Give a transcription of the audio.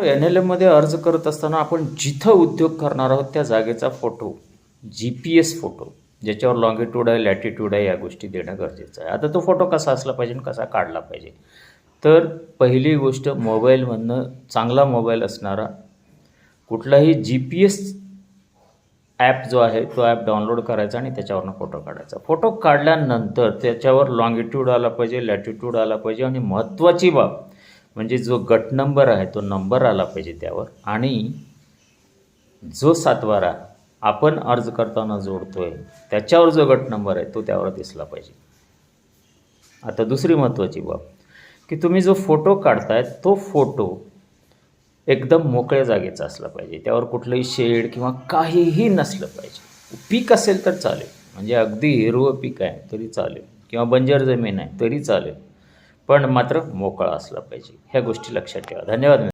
N L एममध्ये अर्ज करत असताना आपण जिथं उद्योग करणार आहोत त्या जागेचा photo G P S photo ज्याच्यावर लॉंगिट्यूड आहे लॅटिट्यूड आहे या गोष्टी देणं गरजेचं आहे. आता तो फोटो कसा असला पाहिजे आणि कसा काढला पाहिजे? तर पहिली गोष्ट मोबाईलमधनं चांगला मोबाईल असणारा कुठलाही जी पी एस ॲप जो आहे तो ॲप डाउनलोड करायचा आणि त्याच्यावरनं फोटो काढायचा. फोटो काढल्यानंतर त्याच्यावर लॉंगिट्यूड आला पाहिजे लॅटिट्यूड आला पाहिजे आणि महत्त्वाची बाब म्हणजे जो गट नंबर आहे तो नंबर आला पाहिजे त्यावर. आणि जो सातवारा आपण अर्ज करताना जोडतोय त्याच्यावर जो गट नंबर आहे तो त्यावर दिसला पाहिजे. आता दुसरी महत्त्वाची बाब की तुम्ही जो फोटो काढताय तो फोटो एकदम मोकळ्या जागेचा असला पाहिजे. त्यावर कुठलंही शेड किंवा काहीही नसलं पाहिजे. पीक असेल तर चालेल. म्हणजे अगदी हिरवं पीक आहे तरी चालेल. किंवा बंजर जमीन आहे तरी चालेल. पण मात्र मोकळा असला पाहिजे. ह्या गोष्टी लक्षात ठेवा. धन्यवाद